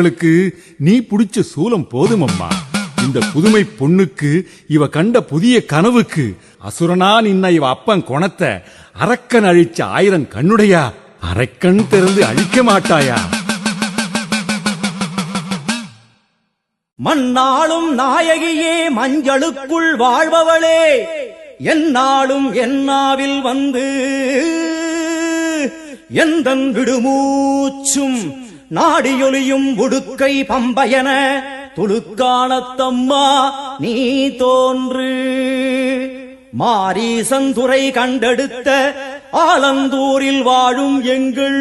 பிள்ளைகளுக்கு நீ பிடிச்ச சூலம் போதும் அம்மா இந்த புதுமை பொண்ணுக்கு இவ கண்ட புதிய கனவுக்கு அசுரனா நின்ன இவ அப்பன் குணத்தை அரக்கன் அழிச்ச ஆயிரம் கண்ணுடையா? அரைக்கண் திறந்து அழிக்க மாட்டாயா? மண்ணாளும் நாயகியே மஞ்சளுக்குள் வாழ்பவளே. என்னாலும் என்னாவில் வந்து எந்தன் விடுமூச்சும் நாடியொலியும் உடுக்கை பம்பயன துளுக்கானத்தம்மா நீ தோன்று. மாரீசந்துரை கண்டெடுத்த ஆலந்தூரில் வாழும் எங்கள்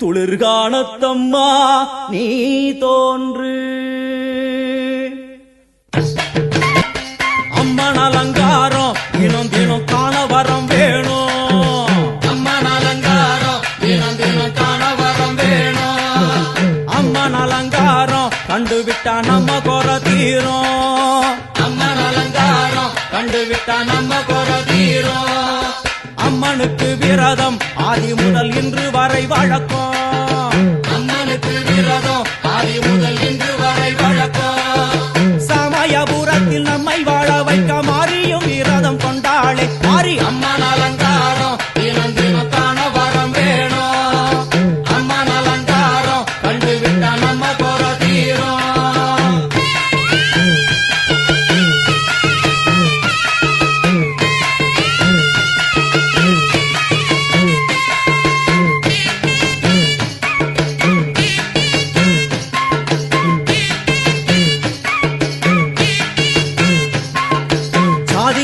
துளிர்கானத்தம்மா நீ தோன்று. அம்மன் அலங்கா கண்டுவிட்டா நம்ம குற தீரும். அம்மன் அலங்காரம் கண்டுவிட்டா நம்ம குற தீரும். அம்மனுக்கு விரதம் ஆதி முதல் இன்று வரை வழக்கம். அம்மனுக்கு விரதம் ஆதி முதல் இன்று வரை வழக்கம்.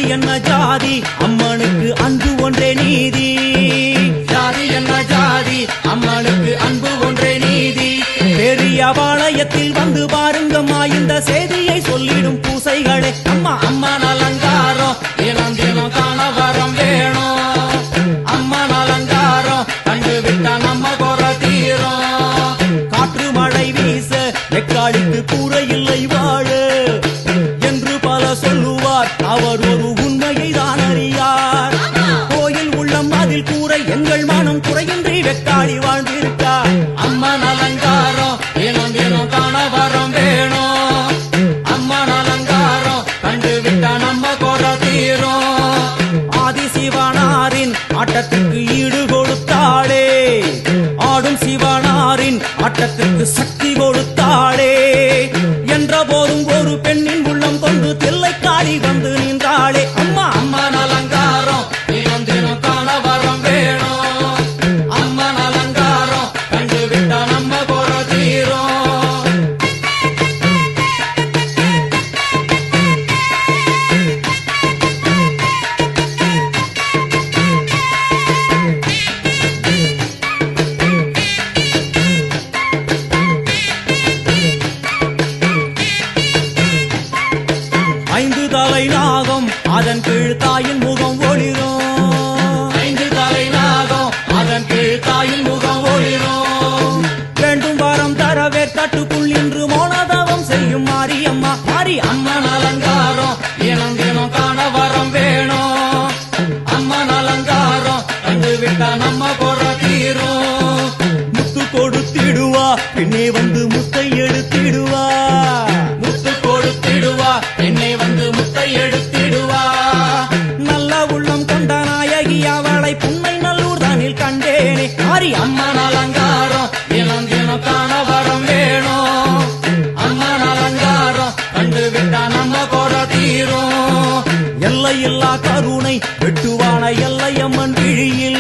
என்ன ஜாதி? அம்மனுக்கு அன்பு ஒன்றே நீதி. ஜாதி என்ன ஜாதி? அம்மனுக்கு அன்பு ஒன்றே நீதி. பெரிய பாளையத்தில் வந்து பாருங்கம்மா இந்த செய்தியை சொல்லிடும் பூசைகளே. அம்மா அம்மன் அலங்காரம் தினம் தினம் காண வரம் வேணும் அம்மன் அலங்காரம் நம்ம குற தீரும். காற்று மழை வீச எக்காலிக்கு கூற இல்லை வாழ. வாழ்ந்திருக்கா? அம்மன் அலங்காரம் தினம் தினம் காண வரம் வேணும். அம்மன் அலங்காரம் கண்டுவிட்டா நம்ம குற தீரும். ஆதி சிவனாரின் ஆட்டத்துக்கு ஈடு கொடுத்தாளே. ஆடும் சிவனாரின் ஆட்டத்துக்கு சக்தி கொடுத்தாளே. என்ற போதும் அதன் கீழ் தாயின் முகம் ஒளிரும். ஐந்து தலை நாகம் அதன் கீழ் தாயின் முகம் ஒளிரும். வேண்டும் வரம் தரவே கட்டுக்குள் இன்று மோனதவம் செய்யும் மாரியம்மா. மாரி அம்மன் அலங்காரம் தினம் தினம் காண வரம் வேணும். அம்மன் அலங்காரம் கண்டுவிட்டா நம்ம குற தீரும். முத்து கொடுத்திடுவா பின்னே வந்து முத்தை எடுத்திடுவா அலங்காரம் கண்டுவிட்டா நம்ம குற தீரும். எல்லையில்லா கருணை வெட்டுவான எல்லையம்மன் விழியில்